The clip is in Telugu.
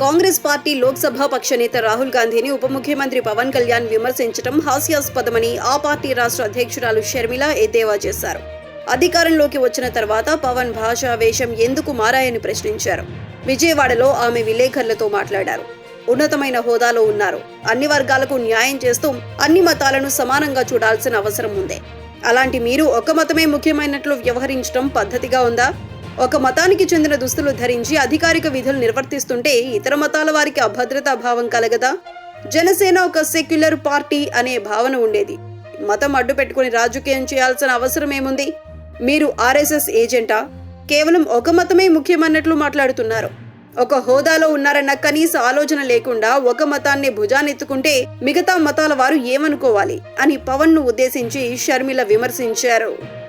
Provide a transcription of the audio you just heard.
కాంగ్రెస్ పార్టీ లోక్సభ పక్ష నేత రాహుల్ గాంధీని ఉప ముఖ్యమంత్రి పవన్ కళ్యాణ్ విమర్శించడం హాస్యాస్పదమని ఆ పార్టీ రాష్ట్ర అధ్యక్షురాలు షర్మిల ఎద్దేవా చేశారు. అధికారంలోకి వచ్చిన తర్వాత పవన్ భాషా వేషం ఎందుకు మారాయని ప్రశ్నించారు. విజయవాడలో ఆమె విలేకరులతో మాట్లాడారు. ఉన్నతమైన హోదాలో ఉన్నారు. అన్ని వర్గాలకు న్యాయం చేస్తూ అన్ని మతాలను సమానంగా చూడాల్సిన అవసరం ఉంది. అలాంటి మీరు ఒక మతమే ముఖ్యమైనట్లు వ్యవహరించడం పద్ధతిగా ఉందా? ఒక మతానికి చెందిన దుస్తులు ధరించి అధికారిక విధులు నిర్వర్తిస్తుంటే ఇతర మతాల వారికి అభద్రతా భావం కలగదా? జనసేన ఒక సెక్యులర్ పార్టీ అనే భావన ఉండేది. మతం అడ్డు పెట్టుకుని రాజకీయం చేయాల్సిన అవసరం ఏముంది? మీరు ఆర్ఎస్ఎస్ ఏజెంటా? కేవలం ఒక మతమే ముఖ్యమన్నట్లు మాట్లాడుతున్నారు. ఒక హోదాలో ఉన్నారన్న కనీస ఆలోచన లేకుండా ఒక మతాన్ని భుజానెత్తుకుంటే మిగతా మతాల వారు ఏమనుకోవాలి అని పవన్ను ఉద్దేశించి షర్మిల విమర్శించారు.